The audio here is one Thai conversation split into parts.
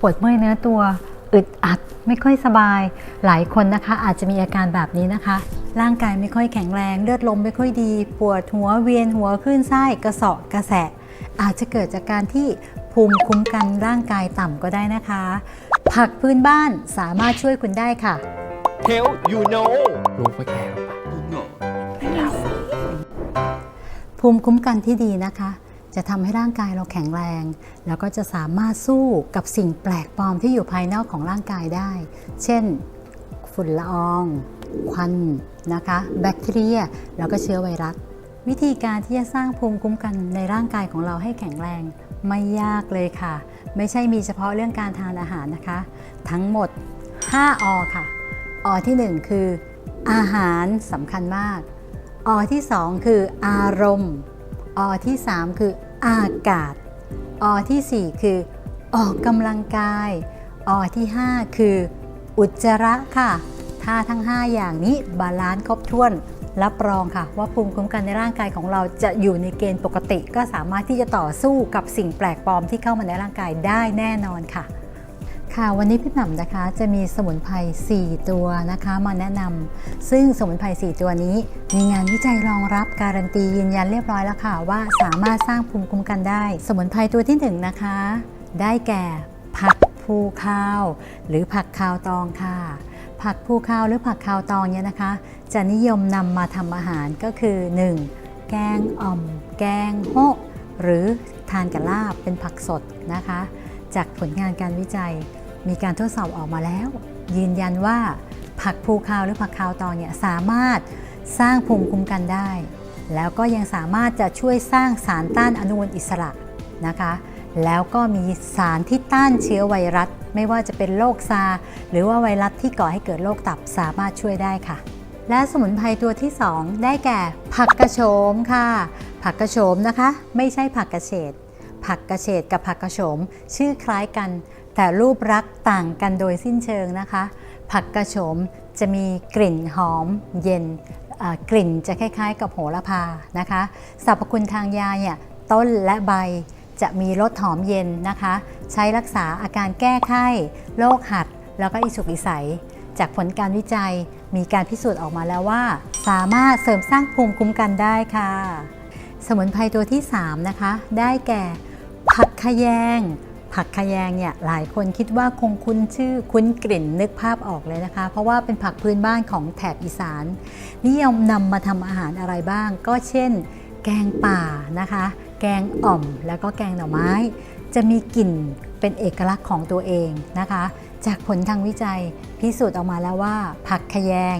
ปวดเมื่อยเนื้อตัว อึดอัดไม่ค่อยสบาย หลายคนนะคะอาจจะมีอาการแบบนี้นะคะ ร่างกายไม่ค่อยแข็งแรง เลือดลมไม่ค่อยดี ปวดหัวเวียนหัวขึ้นไส้กระเสาะกระแสะ อาจจะเกิดจากการที่ภูมิคุ้มกันร่างกายต่ำก็ได้นะคะ ผักพื้นบ้านสามารถช่วยคุณได้ค่ะ Hell you know รู้ก็แย่ไปภูมิคุ้มกันที่ดีนะคะ จะทำให้ร่างกายเราแข็งแรง แล้วก็จะสามารถสู้กับสิ่งแปลกปลอมที่อยู่ภายนอกของร่างกายได้ เช่น ฝุ่นละออง ควันนะคะ แบคทีเรีย แล้วก็เชื้อไวรัส วิธีการที่จะสร้างภูมิคุ้มกันในร่างกายของเราให้แข็งแรงไม่ยากเลยค่ะ ไม่ใช่มีเฉพาะเรื่องการทานอาหารนะคะ ทั้งหมด 5 อค่ะ อที่ 1 คือ อาหารสำคัญมาก อที่ 2 คืออารมณ์ อที่ 3 คือ อากาศ อที่ 4 คือออกกำลังกาย อที่ 5 คือ อุจจาระค่ะ ถ้าทั้ง 5 อย่างนี้บาลานซ์ครบถ้วนรับรองค่ะ ว่าภูมิคุ้มกันในร่างกายของเราจะอยู่ในเกณฑ์ปกติ ก็สามารถที่จะต่อสู้กับสิ่งแปลกปลอมที่เข้ามาในร่างกายได้แน่นอนค่ะ ค่ะวันนี้พี่หม่ำนะคะจะมีสมุนไพร 4 ตัวนะคะมาแนะนำซึ่งสมุนไพร 4 ตัวนี้ มีงานวิจัยรองรับการันตียืนยันเรียบร้อยแล้วค่ะ ว่าสามารถสร้างภูมิคุ้มกันได้ สมุนไพรตัวที่ 1นงนะคะ ได้แก่ผักภูข้าว หรือผักคาวตองค่ะ ผักภูข้าวหรือผักคาวตองเนี่ยนะคะ จะนิยมนำมาทำอาหารก็คือ 1. แกงอ่อม แกงโฮหรือทานกับลาบเป็นผักสดนะคะ จากผลงานการวิจัย มีการทดสอบออกมาแล้ว ยืนยันว่าผักภูคาวหรือผักคาวตองเนี่ยสามารถสร้างภูมิคุ้มกันได้ แล้วก็ยังสามารถจะช่วยสร้างสารต้านอนุมูลอิสระนะคะ แล้วก็มีสารที่ต้านเชื้อไวรัส ไม่ว่าจะเป็นโรคซาร์หรือว่าไวรัสที่ก่อให้เกิดโรคตับสามารถช่วยได้ค่ะ และสมุนไพรตัวที่ 2 ได้แก่ผักกระโฉมค่ะ ผักกระโฉมนะคะ ไม่ใช่ผักกระเฉด ผักกระเฉดกับผักกระโฉม ชื่อคล้ายกัน แต่รูปลักษณ์ต่างกันโดยสิ้นเชิงนะคะ ผักกระโฉมจะมีกลิ่นหอมเย็นกลิ่นจะคล้ายๆ กับโหระพานะคะสรรพคุณทางยาเนี่ยต้นและใบจะมีรสหอมเย็นนะคะ ใช้รักษาอาการแก้ไข้โรคหัด แล้วก็อิสุกอิสัย จากผลการวิจัยมีการพิสูจน์ออกมาแล้วว่า สามารถเสริมสร้างภูมิคุ้มกันได้ค่ะ สมุนไพรตัวที่ 3 นะคะ ได้แก่ ผักขะแยง ผักขะแยงเนี่ยหลายคนคิดว่าคงคุ้นชื่อคุ้นกลิ่นนึกภาพออกเลยนะคะ เพราะว่าเป็นผักพื้นบ้านของแถบอีสาน นิยมนำมาทำอาหารอะไรบ้าง ก็เช่น แกงป่านะคะ แกงอ่อมแล้วก็แกงหน่อไม้ จะมีกลิ่นเป็นเอกลักษณ์ของตัวเองนะคะ จากผลทางวิจัยพิสูจน์ออกมาแล้วว่า ผักขะแยง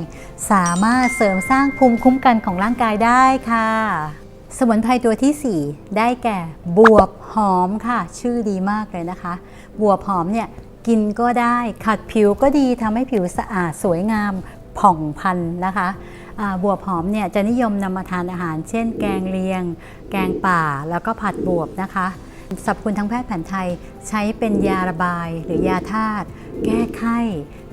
สามารถเสริมสร้างภูมิคุ้มกันของร่างกายได้ค่ะ สมุนไพรตัวทีสี่ 4 ได้แก่บวบหอมค่ะ ชื่อดีมากเลยนะคะ บวบหอมเนี่ยกินก็ได้ขัดผิวก็ดีทำให้ผิวสะอาดสวยงามผ่องพันนะคะบวบหอมเนี่ยจะนิยมนำมาทานอาหาร เช่น แกงเลียง แกงป่าแล้วก็ผัดบวบนะคะ สรรพคุณทางแพทย์แผนไทยใช้เป็นยาระบายหรือยาธาตุแก้ไข้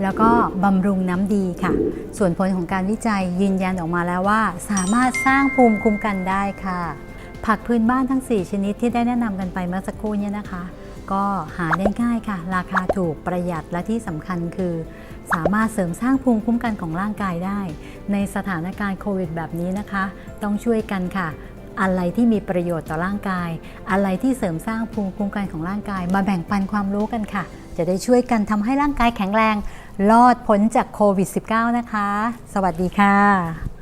แล้วก็บำรุงน้ำดีค่ะ ส่วนผลของการวิจัยยืนยันออกมาแล้วว่า สามารถสร้างภูมิคุ้มกันได้ค่ะ ผักพื้นบ้านทั้ง 4 ชนิดที่ได้แนะนำกันไปเมื่อสักครู่เนี่ยนะคะ ก็หาได้ง่ายค่ะ ราคาถูกประหยัดและที่สำคัญคือ สามารถเสริมสร้างภูมิคุ้มกันของร่างกายได้ ในสถานการณ์โควิดแบบนี้นะคะ ต้องช่วยกันค่ะ อะไรที่มีประโยชน์ต่อร่างกาย อะไรที่เสริมสร้างภูมิคุ้มกันของร่างกาย มาแบ่งปันความรู้กันค่ะ จะได้ช่วยกันทำให้ร่างกายแข็งแรง รอดพ้นจากโควิด -19 นะคะ สวัสดีค่ะ